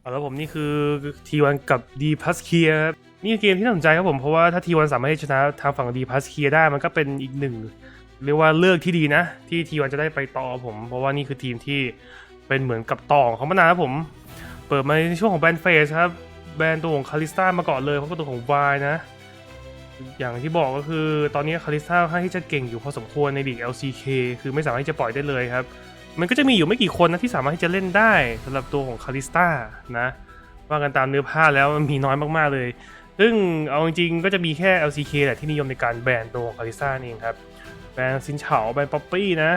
เอาแล้วผมนี่คือทีวันกับดีพัสเคียนี่เกมที่น่าสนใจครับผมเพราะว่าถ้าทีวันสามารถชนะทางฝั่งดีพัสเคียได้มันก็เป็นอีกหนึ่งเรียกว่าเลือกที่ดีนะ ที่ทีวันจะได้ไปต่อผม เพราะว่านี่คือทีมที่เป็นเหมือนกับต่อของมานานครับผม เปิดมาในช่วงของแบนเฟสครับแบนตัวของคาริสตามาก่อนเลยเพราะตัวของวายนะ อย่างที่บอกก็คือตอนนี้คาริสตาค่อนข้างที่จะเก่งอยู่พอสมควรในลีก LCK คือไม่สามารถที่จะปล่อยได้เลยครับ มันก็จะมีอยู่ไม่กี่คนนะที่สามารถที่จะเล่นได้สำหรับตัวของคาริสตานะ ว่ากันตามเนื้อผ้าแล้วมันมีน้อยมากๆเลย ซึ่งเอาจริงๆก็จะมีแค่ LCK แหละที่นิยมในการแบนตัวของคาริสตาเองครับ แบนซินเฉาแบนป๊อปปี้นะ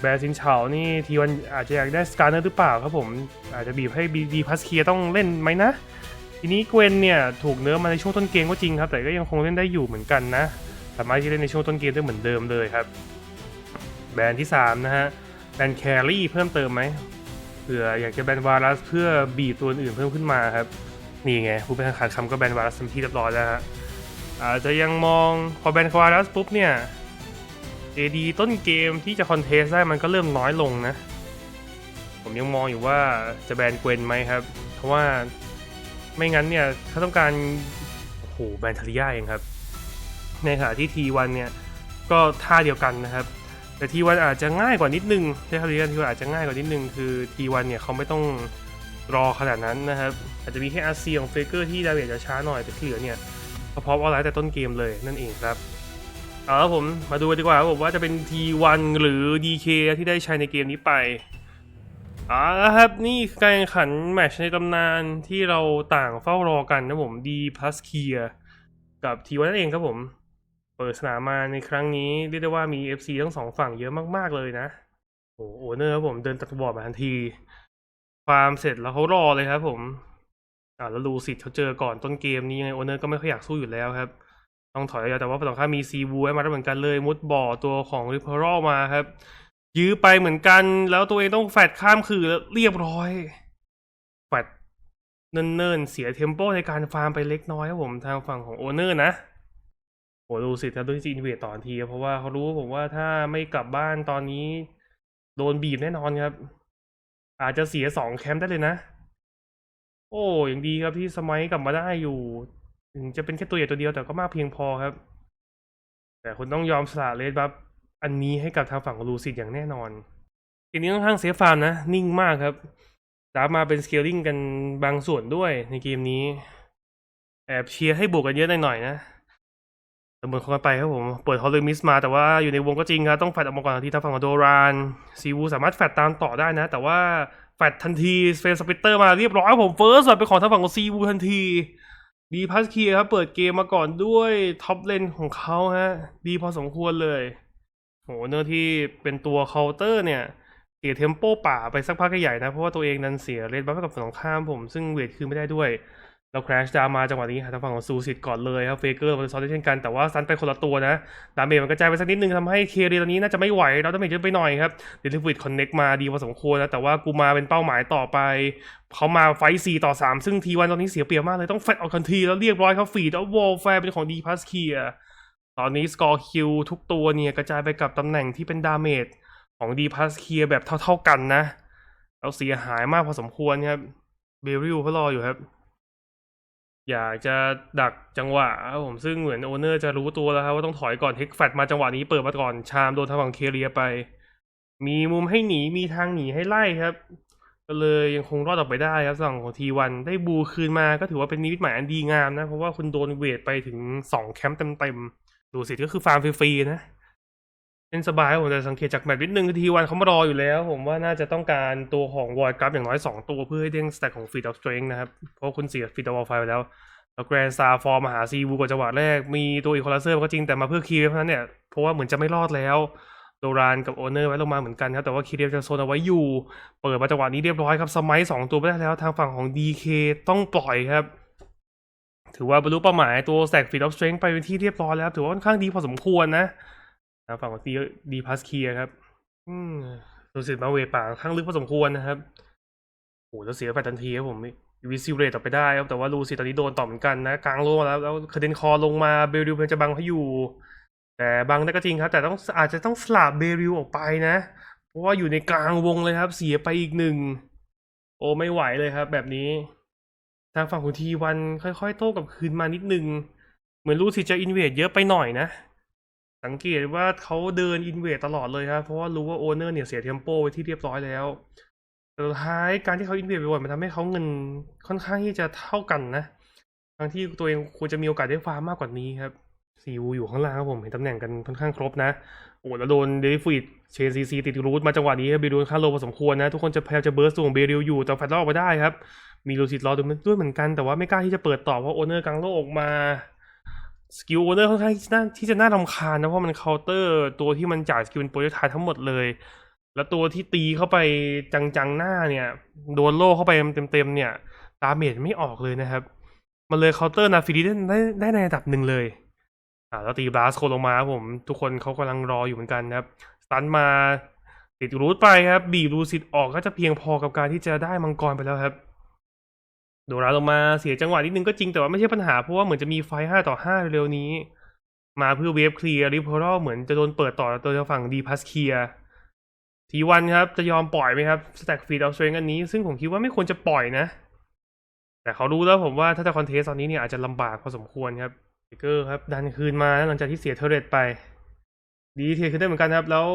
แบนซินเฉานี่ทีวันอาจจะอยากได้สการเนอร์หรือเปล่าครับผมอาจจะบีบให้บีดีพัสเคียต้องเล่นไหมนะ ทีนี้เกวนเนี่ยถูกเนื้อมาในช่วงต้นเกมก็จริงครับ แต่ก็ยังคงเล่นได้อยู่เหมือนกันนะ สามารถที่จะเล่นในช่วงต้นเกมได้เหมือนเดิมเลยครับ แบนที่3นะฮะ แบนแครี่เพิ่มเติมไหมเผื่ออยากจะแบนวารัสเพื่อบีบตัวอื่นเพิ่มขึ้นมาครับ นี่ไงผู้เป็นขาดคำก็แบนวารัสเต็มที่เรียบร้อยแล้วฮะอาจจะยังมองพอแบนวารัสปุ๊บเนี่ย AD ต้นเกมที่จะคอนเทสได้มันก็เริ่มน้อยลงนะ ผมยังมองอยู่ว่าจะแบนเกวนไหมครับ เพราะว่าไม่งั้นเนี่ยถ้าต้องการโอ้โหแบนทาริยาเองครับ ในขณะที่ทีวันเนี่ยก็ท่าเดียวกันนะครับ แต่ทีวันอาจจะง่ายกว่านิดนึงใช่ครับทีวันทีวันอาจจะง่ายกว่านิดนึงคือทีวันเนี่ยเขาไม่ต้องรอขนาดนั้นนะครับ อาจจะมีแค่อาร์ซีของเฟเกอร์ที่ดาเมจจะช้าหน่อยแต่ที่เหลือเนี่ยเขาพร้อมเอาไลท์แต่ต้นเกมเลยนั่นเองครับเอาละผมมาดูกันดีกว่าครับผมว่าจะเป็น T1 หรือ DK ที่ได้ใช้ในเกมนี้ไปเอาละครับนี่การแข่งขันแมชในตำนานที่เราต่างเฝ้ารอกันนะผม D plus k e r กับ T1 นั่นเองครับผม เปิดสนามมาในครั้งนี้เรียกได้ว่ามี FC ทั้งสองฝั่งเยอะมากๆเลยนะโอ้โหเนอร์ครับผมเดินตัดบอร์ดมาทันทีฟาร์มเสร็จแล้วเขารอเลยครับ ผมอ่าแล้วลูสิตเขาเจอก่อนต้นเกมนี้ยังไงโอเนอร์ก็ไม่ค่อยอยากสู้อยู่แล้วครับ ต้องถอยยาวแต่ว่าฝั่งตรงข้ามมีซีบูมาแล้วเหมือนกันเลยมุดบ่อตัวของริพอรมาครับ ยื้อไปเหมือนกัน แล้วตัวเองต้องแฟดข้ามคือเรียบร้อยแฟดเนิ่นๆเสียเทมโปในการฟาร์มไปเล็กน้อยครับผมทางฝั่งของโอเนอร์นะ โหดูสิครับด้วยจีนเวทต่อทันทีครับเพราะว่าเขารู้ผมว่าถ้าไม่กลับบ้านตอนนี้โดนบีบแน่นอนครับ อาจจะเสียสองแคมป์ได้เลยนะ โอ้ยังดีครับที่สมัยกลับมาได้อยู่ ถึงจะเป็นแค่ตัวใหญ่ตัวเดียวแต่ก็มากเพียงพอครับ แต่คุณต้องยอมสละเลสบัฟอันนี้ให้กับทางฝั่งของลูซิดอย่างแน่นอนทีนี้ค่อนข้างเซฟฟาร์มนะ นิ่งมากครับดาบมาเป็นสเกลลิ่งกันบางส่วนด้วยในเกมนี้ แอบเชียร์ให้บวกกันเยอะหน่อยนะ เสมอเข้าไปครับผม เปิดฮอลเลมิสมาแต่ว่าอยู่ในวงก็จริงครับ ต้องแฟดออกมาก่อนที่ทางฝั่งของโดรานซีวูสามารถแฟดตามต่อได้นะ แต่ว่าแฟดทันทีเฟนสปิเตอร์มาเรียบร้อยครับผมเฟิร์สเป็นของทางฝั่งของซีวูทันทีดีพัสเคียครับเปิดเกมมาก่อนด้วยท็อปเลนของเขาฮะ ดีพอสมควรเลยโหเนื้อที่เป็นตัวเคาน์เตอร์เนี่ยเสียเทมโปป่าไปสักพักใหญ่นะ เพราะว่าตัวเองนั้นเสียเลนบัฟกับฝั่งตรงข้ามผม ซึ่งเวทคือไม่ได้ด้วย เราคราชดาวมาจังหวะนี้ทางฝั่งของซูซิตก่อนเลยครับเฟเกอร์มันซ้อนได้เช่นกันแต่ว่าซันไปคนละตัวนะดาเมจมันกระจายไปสักนิดนึงทำให้เคเรียตอนนี้น่าจะไม่ไหวเราดาเมจเยอะไปหน่อยครับเดลิฟวิดคอนเน็กมาดีพอสมควรนะแต่ว่ากูมาเป็นเป้าหมายต่อไปเขามาไฟสี่ต่อสามซึ่งทีวันตอนนี้เสียเปรียบมากเลยต้องแฟดออกทันทีแล้วเรียบร้อยครับฟีดแล้ววอลแฟร์เป็นของดีพัสเคียตอนนี้สกอร์คิวทุกตัวเนี่ยกระจายไปกับตำแหน่งที่เป็นดาเมจของดีพัสเคียแบบเท่าๆกันนะเราเสียหายมากพอสมควรครับเบริลเขารออยู่ครับ อยากจะดักจังหวะครับผมซึ่งเหมือนโอเนอร์จะรู้ตัวแล้วครับว่าต้องถอยก่อนเทคแฟตมาจังหวะนี้เปิดมาก่อนชามโดนทางฝั่งเคเรียไป มีมุมให้หนีมีทางหนีให้ไล่ครับ ก็เลยยังคงรอดออกไปได้ครับฝั่งของทีวันได้บูคืนมาก็ถือว่าเป็นนิมิตหมายอันดีงามนะ เพราะว่าคุณโดนเวทไปถึงสองแคมป์เต็มๆดูสิก็คือฟาร์มฟรีๆนะ เล่นสบายผมแต่สังเกตจากแมตช์นิดนึงคือทีวันเขามารออยู่แล้ว ผมว่าน่าจะต้องการตัวของวอร์กราฟอย่างน้อย 2 ตัวเพื่อให้เด้งสแต็กของฟีดออฟสเตรนนะครับ เพราะคุณเสียฟีดออฟไฟไปแล้ว แล้วแกรนซาฟอร์มาหาซีวูกว่าจังหวะแรก มีตัวอีคอลาเซอร์ก็จริงแต่มาเพื่อคีเวฟเท่านั้นเนี่ย เพราะว่าเหมือนจะไม่รอดแล้วโดรานกับโอเนอร์ไว้ลงมาเหมือนกันครับแต่ว่าคีเรียจะโซนเอาไว้อยู่ เปิดมาจังหวะนี้เรียบร้อยครับสมัยสองตัวไปได้แล้วทางฝั่งของ DK ต้องปล่อยครับถือว่าบรรลุเป้าหมายตัวแสกฟีดออฟสเตรนไปเป็นที่เรียบร้อยแล้ว ถือว่าค่อนข้างดีพอสมควรนะ ทางฝั่งของดีดีพัสเคียครับ อืมดูสิมาเวป่าข้างลึกพอสมควรนะครับโอ้โหแล้วเสียไปทันทีครับผมวิซิเรตออกไปได้ครับแต่ว่าลูซิตอนนี้โดนต่อเหมือนกันนะ กลางโลแล้ว แล้วคาเดนคอลงมาเบริลเพียงจะบังให้อยู่ แต่บังได้ก็จริงครับ แต่ต้องอาจจะต้องสลับเบริลออกไปนะ เพราะว่าอยู่ในกลางวงเลยครับ เสียไปอีกหนึ่งโอ้ไม่ไหวเลยครับ แบบนี้ ทางฝั่งของทีวันค่อยๆ โต้กับคืนมานิดนึง เหมือนรู้สิจะอินเวดเยอะไปหน่อยนะ สังเกตว่าเขาเดินอินเวดตลอดเลยครับ เพราะว่ารู้ว่าโอเนอร์เนี่ยเสียเทมโปไว้ที่เรียบร้อยแล้วสุดท้ายการที่เขาอินเวดบ่อยมันทำให้เขาเงินค่อนข้างที่จะเท่ากันนะทั้งที่ตัวเองควรจะมีโอกาสได้ฟาร์มมากกว่านี้ครับซีวูอยู่ข้างล่างครับผมเห็นตำแหน่งกันค่อนข้างครบนะ โอ้แล้วโดนเดลิฟิดเชนซีซีติดรูทมาจังหวะนี้ครับเบริลค่าโลพอสมควรนะ ทุกคนจะพยายามจะเบิร์สตัวของเบริลอยู่แต่แฟลตรอดไปได้ครับ มีลูซิตรอด้วยด้วยเหมือนกันแต่ว่าไม่กล้าที่จะเปิดต่อเพราะโอเนอร์กลางโลกออกมา สกิลโอเนอร์ค่อนข้างที่จะน่าที่จะน่ารำคาญนะ เพราะมันเคาน์เตอร์ตัวที่มันจ่ายสกิลเป็นโปรเจกต์ทั้งหมดเลย แล้วตัวที่ตีเข้าไปจังๆหน้าเนี่ย โดนโล่เข้าไปเต็มๆเนี่ยดาเมจไม่ออกเลยนะครับ มันเลยเคาน์เตอร์นาฟิดีได้ได้ได้ในระดับหนึ่งเลย อ่าแล้วตีบลาสโคลงมาครับผม ทุกคนเขากำลังรออยู่เหมือนกันนะครับสตันมาติดรูทไปครับ บีบรูซิตออกก็จะเพียงพอกับการที่จะได้มังกรไปแล้วครับ โดราลงมาเสียจังหวะนิดนึงก็จริงแต่ว่าไม่ใช่ปัญหาเพราะว่าเหมือนจะมีไฟห้าต่อห้าเร็วๆนี้ มาเพื่อเวฟเคลียร์ริพอรเหมือนจะโดนเปิดต่อตัวทางฝั่งดีพัสเคลียทีวันครับจะยอมปล่อยไหมครับสแต็กฟีดออฟสเตรนอันนี้ ซึ่งผมคิดว่าไม่ควรจะปล่อยนะ แต่เขารู้แล้วผมว่าถ้าจะคอนเทสตอนนี้เนี่ยอาจจะลำบากพอสมควรครับเบเกอร์ครับ ดันคืนมาหลังจากที่เสียเทเรตไป ดีเทขึ้นได้เหมือนกันครับ แล้ว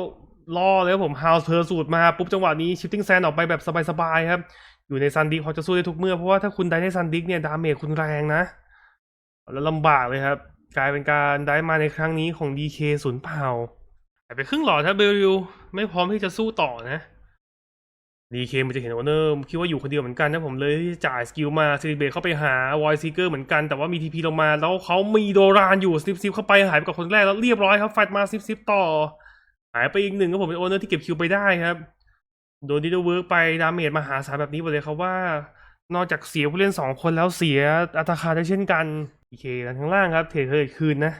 ล่อเลยครับผมฮาวส์เพอร์สูตรมาปุ๊บจังหวะนี้ชิปติ้งแซนออกไปแบบสบายๆครับ อยู่ในซันดิกเขาจะสู้ได้ทุกเมื่อ เพราะว่าถ้าคุณได้ในซันดิกเนี่ยดาเมจคุณแรงนะ แล้วลำบากเลยครับ กลายเป็นการได้มาในครั้งนี้ของ DK ศูนย์เปล่าหายไปครึ่งหลอดครับเบริลไม่พร้อมที่จะสู้ต่อนะดีเคมันจะเห็นโอเนอร์คิดว่าอยู่คนเดียวเหมือนกันนะผมเลยจ่ายสกิลมาซิลิเบตเข้าไปหาวอยซีเกอร์เหมือนกันแต่ว่ามีทีพีลงมาแล้วเขามีโดรานอยู่ซิปซิปเข้าไปหายไปกับคนแรกแล้วเรียบร้อยครับแฟดมาซิปซิปต่อ หายไปอีกหนึ่งครับผมเป็นโอเนอร์ที่เก็บคิวไปได้ครับ โดนดิดเวิร์กไปดาเมจมหาศาลแบบนี้หมดเลยครับว่า นอกจากเสียผู้เล่นสองคนแล้วเสียอัตราคาได้เช่นกันดีเคกันข้างล่างครับเทรดเทรดคืนนะ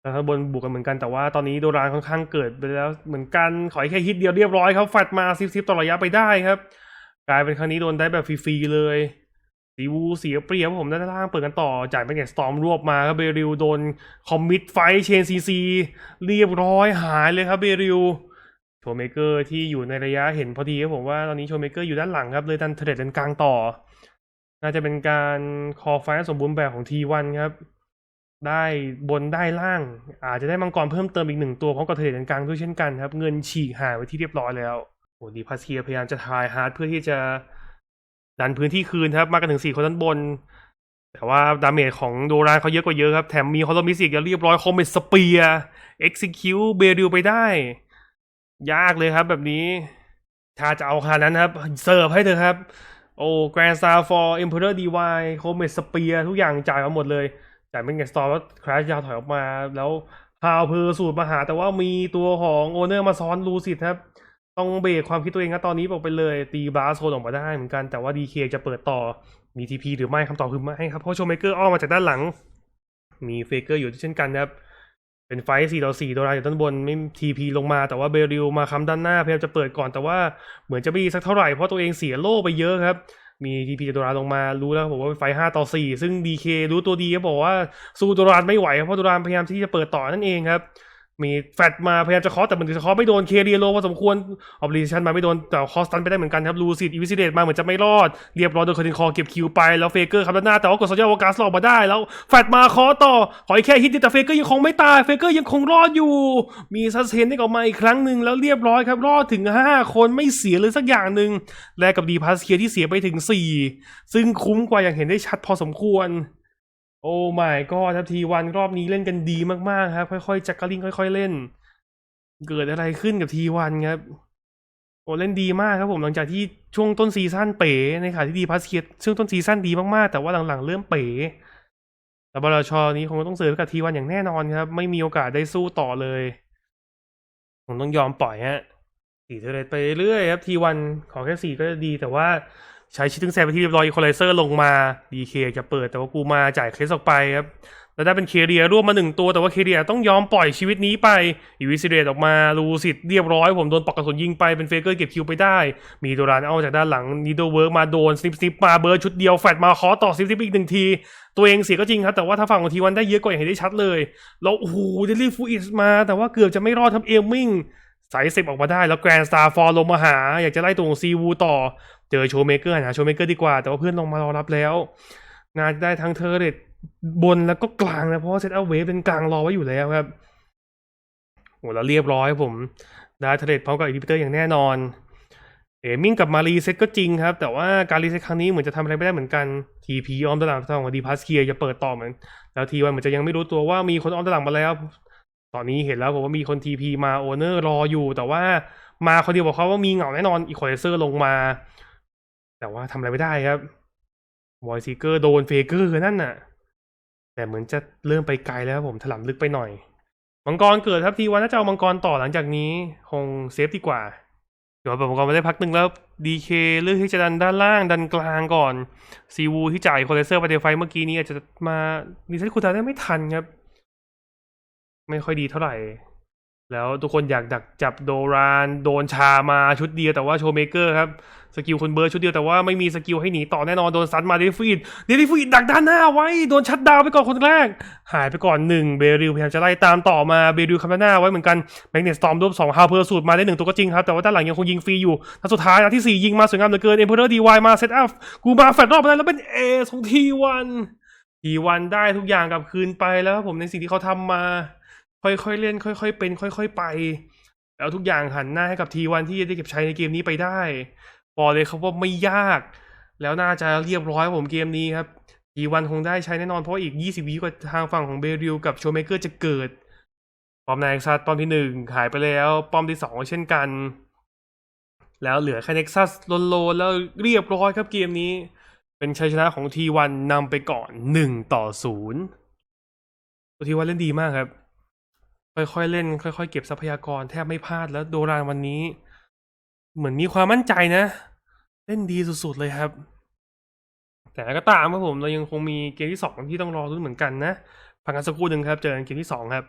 แล้วข้างบนบุกกันเหมือนกันแต่ว่าตอนนี้โดรานค่อนข้างเกิดไปแล้วเหมือนกันขอแค่ฮิตเดียวเรียบร้อยครับแฟดมาซิปซิปต่อระยะไปได้ครับ กลายเป็นครั้งนี้โดนได้แบบฟรีๆเลยสีวูเสียเปรียบผมด้านล่างเปิดกันต่อจ่ายไปเนี่ยสตอมรวบมาครับเบริลโดนคอมมิตไฟเชนซีซีเรียบร้อยหายเลยครับเบริล ชเมเกอร์ที่อยู่ในระยะเห็นพอดีครับผมว่าตอนนี้โชเมเกอร์อยู่ด้านหลังครับ เลยดันเทรดด้านกลางต่อ น่าจะเป็นการคอไฟสมบูรณ์แบบของทีวันครับ ได้บนได้ล่าง อาจจะได้มังกรเพิ่มเติมอีกหนึ่งตัวพร้อมกับเทรดด้านกลางด้วยเช่นกันครับ เงินฉีกหายไว้ที่เรียบร้อยแล้วโอ้ดีพาเซียพยายามจะทายฮาร์ดเพื่อที่จะดันพื้นที่คืนครับ มากันถึงสี่คนด้านบน แต่ว่าดาเมจของโดรานเขาเยอะกว่าเยอะครับ แถมมีฮอลโลมิสิกเรียบร้อยคอมเมตสเปียเอ็กซิคิวเบริลไปได้ ยากเลยครับแบบนี้ ถ้าจะเอาขนาดนั้นครับ เสิร์ฟให้เถอครับ โอ้แกรนซาฟอร์เอ็มเพอเรอร์ดีวายโคเมสเปียทุกอย่างจ่ายมาหมดเลยจ่ายเป็นเงสตอร์แล้วคราชยาวถอยออกมา แล้วฮาวเพอร์สูตรมาหา แต่ว่ามีตัวของโอเนอร์มาซ้อนลูซิตครับ ต้องเบรกความคิดตัวเองนะตอนนี้บอกไปเลย ตีบาสโซนออกมาได้เหมือนกันแต่ว่าดีเคจะเปิดต่อมีทีพีหรือไม่คำตอบคือไม่ครับเพราะโชเมเกอร์อ้อมมาจากด้านหลัง มีเฟเกอร์อยู่เช่นกันครับ เป็นไฟสี่ต่อสี่โดราอยู่ด้านบนไม่ทีพีลงมาแต่ว่าเบริลมาค้ำด้านหน้าพยายามจะเปิดก่อนแต่ว่าเหมือนจะไม่ดีสักเท่าไหร่เพราะตัวเองเสียโล่ไปเยอะครับมีทีพีโดราลงมารู้แล้วผมว่าเป็นไฟห้าต่อสี่ซึ่งดีเครู้ตัวดีก็บอกว่าสู้โดรานไม่ไหวเพราะโดรานพยายามที่จะเปิดต่อนั่นเองครับ มีแฟดมาพยายามจะเคาะแต่มันจะเคาะไม่โดนเคเรียโลพอสมควรออปลิชันมาไม่โดนแต่คอสตันไปได้เหมือนกันครับลูซิดอีวิซิเดตมาเหมือนจะไม่รอดเรียบร้อยโดนคอร์ตินคอเก็บคิวไปแล้วเฟเกอร์ครับด้านหน้าแต่ว่ากดโซเชียลวกัสหลอกมาได้แล้วแฟดมาเคาะต่อขออีกแค่ฮิตเดียวแต่เฟเกอร์ยังคงไม่ตายเฟเกอร์ยังคงรอดอยู่ มีซัสเทนได้ออกมาอีกครั้งหนึ่งแล้วเรียบร้อยครับรอดถึง 5 คนไม่เสียเลยสักอย่างหนึ่งแลกกับดีพาสเคียที่เสียไปถึง 4 ซึ่งคุ้มกว่าอย่างเห็นได้ชัดพอสมควร โอ้ไม่ก็ทับทีวันรอบนี้เล่นกันดีมากๆครับ ค่อยๆจักกะลิงค่อย ๆเล่น เกิดอะไรขึ้นกับทีวันครับโอ้เล่นดีมากครับผมหลังจากที่ช่วงต้นซีซั่นเป๋ในขณะที่ดีพาสเคียช่งต้นซีซั่นดีมากๆ แต่ว่าหลังๆเริ่มเป๋แล้วบลชนี้คงต้องเสิร์ฟกับทีวันอย่างแน่นอนครับ ไม่มีโอกาสได้สู้ต่อเลยผมต้องยอมปล่อยฮะสี่เทเลตไปเรื่อยครับทีวันขอแค่สี่ก็จะดีแต่ว่า ใช้ชิดถึงแซมไปที่เรียบร้อยอีโคไลเซอร์ลงมาดีเคจะเปิดแต่ว่ากูมาจ่ายเคสออกไปครับแล้วได้เป็นเคเรียร่วมมาหนึ่งตัวแต่ว่าเคเรียต้องยอมปล่อยชีวิตนี้ไปอีวิซิเดตออกมาลูซิตเรียบร้อย ผมโดนปอกกระสุนยิงไปเป็นเฟเกอร์เก็บคิวไปได้ มีโดรานเอาจากด้านหลังนีโดเวิร์กมาโดนสิปสิปมาเบิร์ชุดเดียวแฟดมาขอต่อสิปสิปอีกหนึ่งที ตัวเองเสียก็จริงครับ แต่ว่าถ้าฝั่งของทีวันได้เยอะกว่าอย่างเห็นได้ชัดเลย แล้วโอ้โหเดลี่ฟูอิสมา แต่ว่าเกือบจะไม่รอดทับเอลมิง สายสิบออกมาได้แล้วแกรนด์สตาร์ฟอร์ลงมาหา อยากจะไล่ตัวงซีวูต่อ เจอโชว์เมเกอร์หาโชว์เมเกอร์ดีกว่า แต่ว่าเพื่อนลงมารอรับแล้ว งานได้ทั้งเทอร์เรตบนแล้วก็กลางนะเพราะเซตเอาเวฟเป็นกลางรอไว้อยู่แล้วครับโหแล้วเรียบร้อยผมได้เทอร์เรตพร้อมกับอินดิพิเตอร์อย่างแน่นอนเอมิ่งกับมารีเซ็ตก็จริงครับ แต่ว่าการรีเซ็ตครั้งนี้เหมือนจะทำอะไรไม่ได้เหมือนกัน TP อ้อมตลาดทางของดีพัสเคียจะเปิดต่อเหมือนแล้วทีวันเหมือนจะยังไม่รู้ตัวว่ามีคนอ้อมตลาดมาแล้ว ตอนนี้เห็นแล้วผมว่ามีคน TP มาโอเนอร์รออยู่ แต่ว่ามาคนเดียวบอกเขาว่ามีเหงาแน่นอนอีควอไลเซอร์ลงมา แต่ว่าทำอะไรไม่ได้ครับวอยซีเกอร์โดนเฟเกอร์นั่นน่ะ แต่เหมือนจะเริ่มไปไกลแล้วผมถลำลึกไปหน่อย มังกรเกิดครับทีวันน่าจะเอามังกรต่อหลังจากนี้ คงเซฟดีกว่าเดี๋ยวแบบมังกรมาได้พักหนึ่งแล้วดีเคเลือกที่จะดันด้านล่างดันกลางก่อนซีวูที่จ่ายคอเลเซอร์ไปเดลไฟเมื่อกี้นี้อาจจะมาดีเซตคูดาได้ไม่ทันครับ ไม่ค่อยดีเท่าไหร่ แล้วทุกคนอยากดักจับโดราน โดนชามาชุดเดียวแต่ว่าโชว์เมเกอร์ครับ สกิลคนเบิร์ชุดเดียวแต่ว่าไม่มีสกิลให้หนีต่อแน่นอน โดนซัดมาเดฟฟีดเดฟฟีดดักด้านหน้าไว้ โดนชัดดาวไปก่อนคนแรก หายไปก่อนหนึ่งเบริลพยายามจะไล่ตามต่อมาเบริลคำด้านหน้าไว้เหมือนกันแมกเนตสตอมรวบสองฮาเพอร์สูตรมาได้หนึ่งตัวก็จริงครับแต่ว่าด้านหลังยังคงยิงฟรีอยู่นัดสุดท้ายนัดที่สี่ยิงมาสวยงามเหลือเกินเอ็มเพอเรอร์ดีวมาเซตอัพกูมาแฟดรอบไปแล้วเป็นเอของทีวันทีวันได้ทุกอย่างกลับคืนไปแล้วผมในสิ่งที่เขาทำมา ค่อยๆเล่น ค่อย ๆ เป็น ค่อย ๆ ไป แล้วทุกอย่างหันหน้าให้กับทีวันที่จะได้เก็บใช้ในเกมนี้ไปได้บอกเลยครับว่าไม่ยาก แล้วน่าจะเรียบร้อยผมเกมนี้ครับทีวันคงได้ใช้แน่นอนเพราะอีก 20 วิกว่าทางฝั่งของเบริลกับโชเมเกอร์จะเกิดปอมนายเอ็กซัสปอมที่หนึ่งหายไปแล้วปอมที่สองเช่นกัน แล้วเหลือแค่เน็กซัสโลนๆแล้วเรียบร้อยครับเกมนี้ เป็นชัยชนะของทีวันนำไปก่อนหนึ่งต่อศูนย์ทีวันเล่นดีมากครับ ค่อยๆเล่น ค่อยๆเก็บทรัพยากรแทบไม่พลาดแล้วโดรานวันนี้ เหมือนมีความมั่นใจนะ เล่นดีสุดๆเลยครับ แต่ก็ตามครับผมเรายังคงมีเกมที่สองที่ต้องรอรุ้นเหมือนกันนะพักกันสักครู่หนึ่งครับ เจอกันเกมที่สองครับ